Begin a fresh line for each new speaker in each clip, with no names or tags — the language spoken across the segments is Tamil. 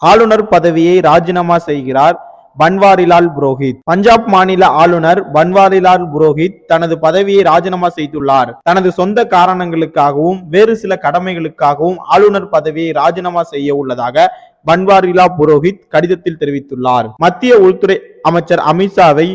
ஆளுநர் பதவியை ராஜினாமா செய்கிறார் பன்வாரிலால் புரோஹித். பஞ்சாப் மாநில ஆளுநர் பன்வாரிலால் புரோஹித் தனது பதவியை ராஜினாமா செய்துள்ளார். தனது சொந்த காரணங்களுக்காகவும் வேறு சில கடமைகளுக்காகவும் ஆளுநர் பதவியை ராஜினாமா செய்ய உள்ளதாக பன்வாரிலால் புரோஹித் கடிதத்தில் தெரிவித்துள்ளார். மத்திய உள்துறை அமைச்சர் அமித்ஷாவை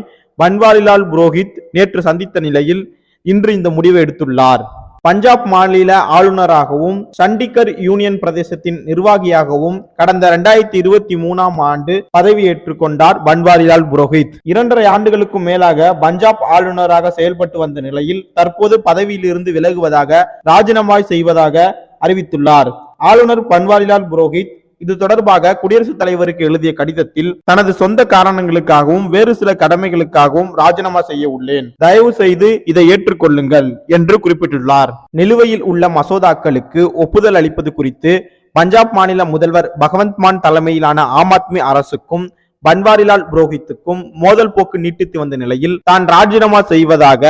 பன்வாரிலால் புரோஹித் நேற்று சந்தித்த நிலையில் இன்று இந்த முடிவை எடுத்துள்ளார். பஞ்சாப் மாநில ஆளுநராகவும் சண்டிகர் யூனியன் பிரதேசத்தின் நிர்வாகியாகவும் கடந்த இரண்டாயிரத்தி இருபத்தி மூணாம் ஆண்டு பதவியேற்றுக் கொண்டார் பன்வாரிலால் புரோஹித். இரண்டரை ஆண்டுகளுக்கும் மேலாக பஞ்சாப் ஆளுநராக செயல்பட்டு வந்த நிலையில் தற்போது பதவியிலிருந்து விலகுவதாக ராஜினாமா செய்வதாக அறிவித்துள்ளார். ஆளுநர் பன்வாரிலால் புரோஹித் இது தொடர்பாக குடியரசுத் தலைவருக்கு எழுதிய கடிதத்தில் தனது சொந்த காரணங்களுக்காகவும் வேறு சில கடமைகளுக்காகவும் ராஜினாமா செய்ய உள்ளேன். தயவு செய்து இதை ஏற்றுக்கொள்ளுங்கள் என்று குறிப்பிட்டுள்ளார். நிலுவையில் உள்ள மசோதாக்களுக்கு ஒப்புதல் அளிப்பது குறித்து பஞ்சாப் மாநில முதல்வர் பகவந்த் மான் தலைமையிலான ஆம் ஆத்மி அரசுக்கும் பன்வாரிலால் புரோஹித்துக்கும் மோதல் போக்கு நீட்டித்து வந்த நிலையில் தான் ராஜினாமா செய்வதாக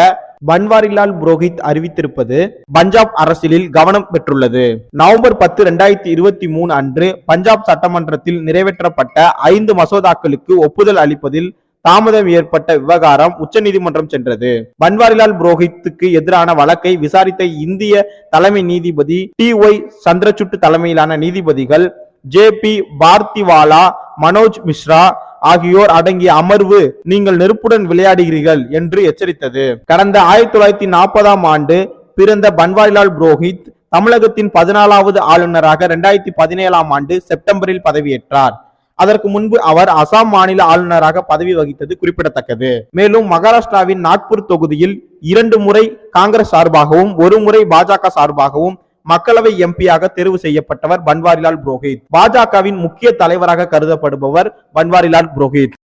பன்வாரிலால் புரோஹித் அறிவித்திருப்பது பஞ்சாப் அரசியலில் கவனம் பெற்றுள்ளது. நவம்பர் பத்து இரண்டாயிரத்தி இருபத்தி மூணு அன்று பஞ்சாப் சட்டமன்றத்தில் நிறைவேற்றப்பட்ட ஐந்து மசோதாக்களுக்கு ஒப்புதல் அளிப்பதில் தாமதம் ஏற்பட்ட விவகாரம் உச்சநீதிமன்றம் சென்றது. பன்வாரிலால் புரோஹித்துக்கு எதிரான வழக்கை விசாரித்த இந்திய தலைமை நீதிபதி டி ஒய் சந்திரசுட்டு தலைமையிலான நீதிபதிகள் ஜே பி பார்த்திவாலா மனோஜ் மிஸ்ரா ஆகியோர் அடங்கிய அமர்வு நீங்கள் நெருப்புடன் விளையாடுகிறீர்கள் என்று எச்சரித்தது. கடந்த ஆயிரத்தி தொள்ளாயிரத்தி நாற்பதாம் ஆண்டு பிறந்த பன்வாரிலால் புரோஹித் தமிழகத்தின் பதினாலாவது ஆளுநராக இரண்டாயிரத்தி பதினேழாம் ஆண்டு செப்டம்பரில் பதவியேற்றார். அதற்கு முன்பு அவர் அசாம் மாநில ஆளுநராக பதவி வகித்தது குறிப்பிடத்தக்கது. மேலும் மகாராஷ்டிராவின் நாக்பூர் தொகுதியில் இரண்டு முறை காங்கிரஸ் சார்பாகவும் ஒரு முறை பாஜக சார்பாகவும் மக்களவை எம்பியாக தேர்வு செய்யப்பட்டவர் பன்வாரிலால் புரோஹித். பாஜகவின் முக்கிய தலைவராக கருதப்படுபவர் பன்வாரிலால் புரோஹித்.